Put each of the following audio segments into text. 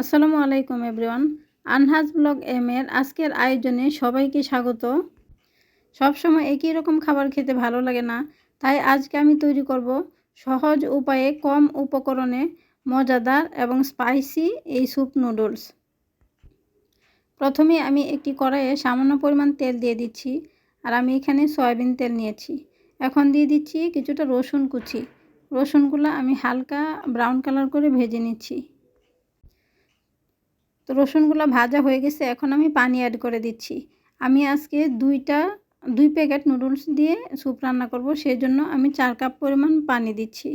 আসসালামু আলাইকুম everyone আনহাজ blog M এর আজকের আয়োজনে সবাইকে স্বাগত। সবসময় একই রকম খাবার খেতে ভালো লাগে না, তাই আজকে আমি তৈরি করব সহজ উপায়ে কম উপকরণে মজাদার এবং স্পাইসি এই স্যুপ নুডলস প্রথমে আমি একটি কড়াইয়ে সামান্য পরিমাণ তেল দিয়ে দিচ্ছি, আর আমি এখানে সয়াবিন তেল নিয়েছি। এখন দিয়ে দিচ্ছি কিছুটা রসুন কুচি। রসুনগুলো আমি হালকা ব্রাউন কালার করে ভেজে নিচ্ছি। তো রসুনগুলো ভাজা হয়ে গেছে, এখন আমি পানি অ্যাড করে দিচ্ছি। আমি আজকে দুইটা, দুই প্যাকেট নুডলস দিয়ে স্যুপ রান্না করব সেই জন্য আমি চার কাপ পরিমাণ পানি দিচ্ছি।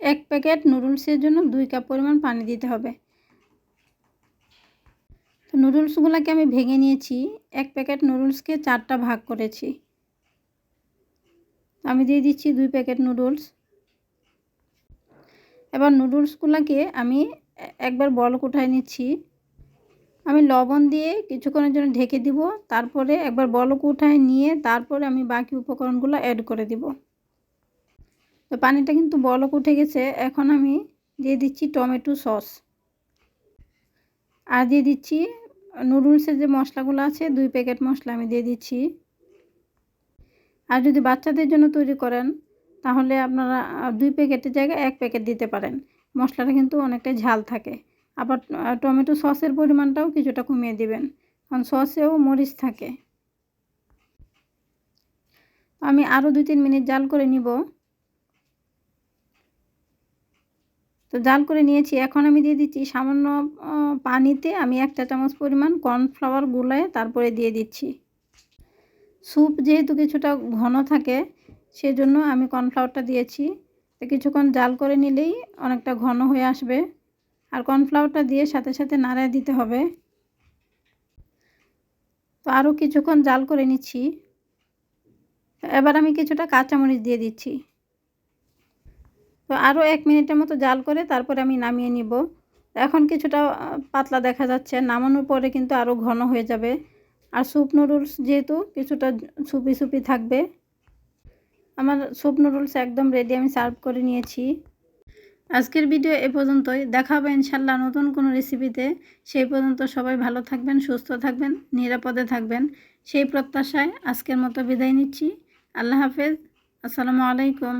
এক প্যাকেট নুডলসের জন্য দুই কাপ পরিমাণ পানি দিতে হবে। তো নুডলসগুলোকে আমি ভেঙে নিয়েছি, এক প্যাকেট নুডলসকে চারটা ভাগ করেছি। আমি দিয়ে দিচ্ছি দুই প্যাকেট নুডলস এবার নুডলসগুলোকে আমি একবার বল উঠাই নিচ্ছি। আমি লবণ দিয়ে কিছুক্ষণের জন্য ঢেকে দিব। তারপরে একবার বলক উঠায় নিয়ে তারপরে আমি বাকি উপকরণগুলো অ্যাড করে দিব। তো পানিটা কিন্তু বলক উঠে গেছে। এখন আমি দিয়ে দিচ্ছি টমেটো সস। আর দিয়ে দিচ্ছি নুডলসের যে মশলাগুলো আছে, দুই প্যাকেট মশলা আমি দিয়ে দিচ্ছি। আর যদি বাচ্চাদের জন্য তৈরি করেন, তাহলে আপনারা দুই প্যাকেটের জায়গায় এক প্যাকেট দিতে পারেন। মশলাটা কিন্তু অনেকটাই ঝাল থাকে। আবার টমেটো সসের পরিমাণটাও কিছুটা কমিয়ে দিবেন, কারণ সসেও মরিচ থাকে। আমি আরও দুই তিন মিনিট জাল করে নিব। তো জাল করে নিয়েছি। এখন আমি দিয়ে দিচ্ছি সামান্য পানিতে আমি একটা চামচ পরিমাণ কর্নফ্লাওয়ার গুলায় তারপরে দিয়ে দিচ্ছি। স্যুপ যেহেতু কিছুটা ঘন থাকে, সেজন্য আমি কর্নফ্লাওয়ারটা দিয়েছি। তো কিছুক্ষণ জাল করে নিলেই অনেকটা ঘন হয়ে আসবে। আর কর্নফ্লাওয়ারটা দিয়ে সাথে সাথে নাড়ায় দিতে হবে। তো আরও কিছুক্ষণ জাল করে নিচ্ছি। এবার আমি কিছুটা কাঁচামরিচ দিয়ে দিচ্ছি। তো আরও এক মিনিটের মতো জাল করে তারপরে আমি নামিয়ে নিব। এখন কিছুটা পাতলা দেখা যাচ্ছে। নামানোর পরে কিন্তু আরও ঘন হয়ে যাবে। আর স্যুপ নুডলস যেহেতু কিছুটা সুপি সুপি থাকবে। আমার স্যুপ নুডলস একদম রেডি আমি সার্ভ করে নিয়েছি। আজকের ভিডিও এ পর্যন্তই। দেখা হবে ইনশাল্লাহ নতুন কোনো রেসিপিতে সেই পর্যন্ত সবাই ভালো থাকবেন, সুস্থ থাকবেন, নিরাপদে থাকবেন। সেই প্রত্যাশায় আজকের মতো বিদায় নিচ্ছি। আল্লাহ হাফেজ। আসসালামু আলাইকুম।